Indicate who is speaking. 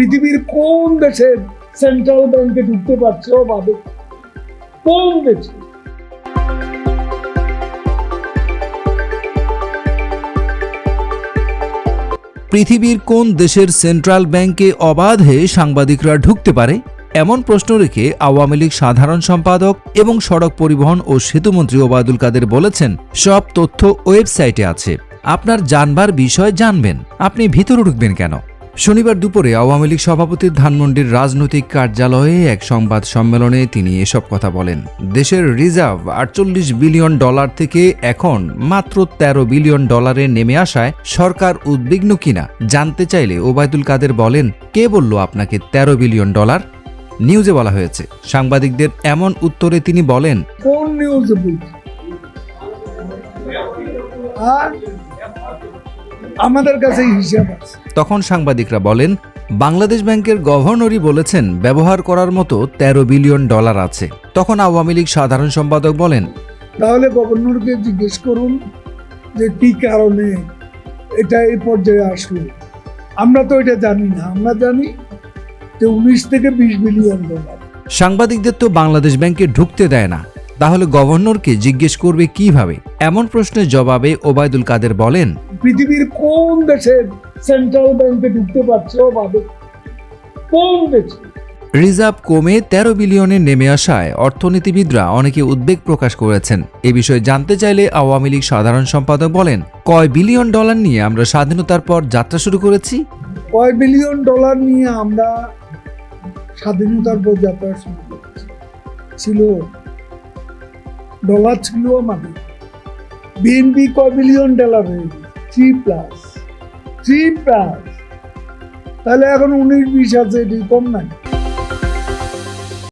Speaker 1: পৃথিবীর কোন দেশের সেন্ট্রাল ব্যাংকে ঢুকতে পারছো ভাবে কোন দেশে
Speaker 2: পৃথিবীর কোন দেশের সেন্ট্রাল ব্যাংকে অবাধে সাংবাদিকরা ঢুকতে পারে এমন প্রশ্ন রেখে আওয়ামী লীগ সাধারণ সম্পাদক এবং সড়ক পরিবহন ও সেতুমন্ত্রী ওবায়দুল কাদের বলেছেন সব তথ্য ওয়েবসাইটে আছে আপনার জানবার বিষয় জানবেন আপনি ভিতরে ঢুকবেন কেন শনিবার দুপুরে আওয়ামী লীগ সভাপতির ধানমন্ডির রাজনৈতিক কার্যালয়ে এক সংবাদ সম্মেলনে তিনি এসব কথা বলেন দেশের রিজার্ভ আটচল্লিশ বিলিয়ন ডলার থেকে এখন মাত্র ১৩ বিলিয়ন ডলারে নেমে আসায় সরকার উদ্বিগ্ন কিনা জানতে চাইলে ওবায়দুল কাদের বলেন কে বলল আপনাকে ১৩ বিলিয়ন ডলার নিউজে বলা হয়েছে সাংবাদিকদের এমন উত্তরে তিনি বলেন
Speaker 1: কোন আমাদের কাছে হিসাব আছে
Speaker 2: তখন সাংবাদিকরা বলেন বাংলাদেশ ব্যাংকের গভর্নরই বলেছেন ব্যবহার করার মতো ১৩ বিলিয়ন ডলার আছে তখন আওয়ামী লীগ সাধারণ সম্পাদক বলেন
Speaker 1: তাহলে গভর্নরকে জিজ্ঞেস করুন যে কি কারণে এটা এই পর্যায়ে আসলো আমরা তো এটা জানি না আমরা জানি যে উনিশ থেকে বিশ বিলিয়ন ডলার
Speaker 2: সাংবাদিকদের তো বাংলাদেশ ব্যাংকে ঢুকতে দেয় না তাহলে গভর্নরকে জিজ্ঞেস করবে কিভাবে এমন প্রশ্নের জবাবে ওবায়দুল কাদের বলেন
Speaker 1: পৃথিবীর কোন দেশে সেন্ট্রাল ব্যাংকে ঢুকতে পারছে ওবায়দুল কোন দেশে
Speaker 2: রিজার্ভ কমে ১৩ বিলিয়নে নেমে আসায় অর্থনীতিবিদরা অনেকে উদ্বেগ প্রকাশ করেছেন এ বিষয়ে জানতে চাইলে আওয়ামী লীগ সাধারণ সম্পাদক বলেন কয় বিলিয়ন ডলার নিয়ে আমরা স্বাধীনতার পর যাত্রা শুরু করেছি
Speaker 1: কয় বিলিয়ন ডলার নিয়ে আমরা স্বাধীনতার পর যাত্রা শুরু করেছি ছিল ডলার ছিল আমাদের বিএনপি কয় billion dollar three plus three plus তাহলে এখন উনিশ বিশ আছে এটি কম নাই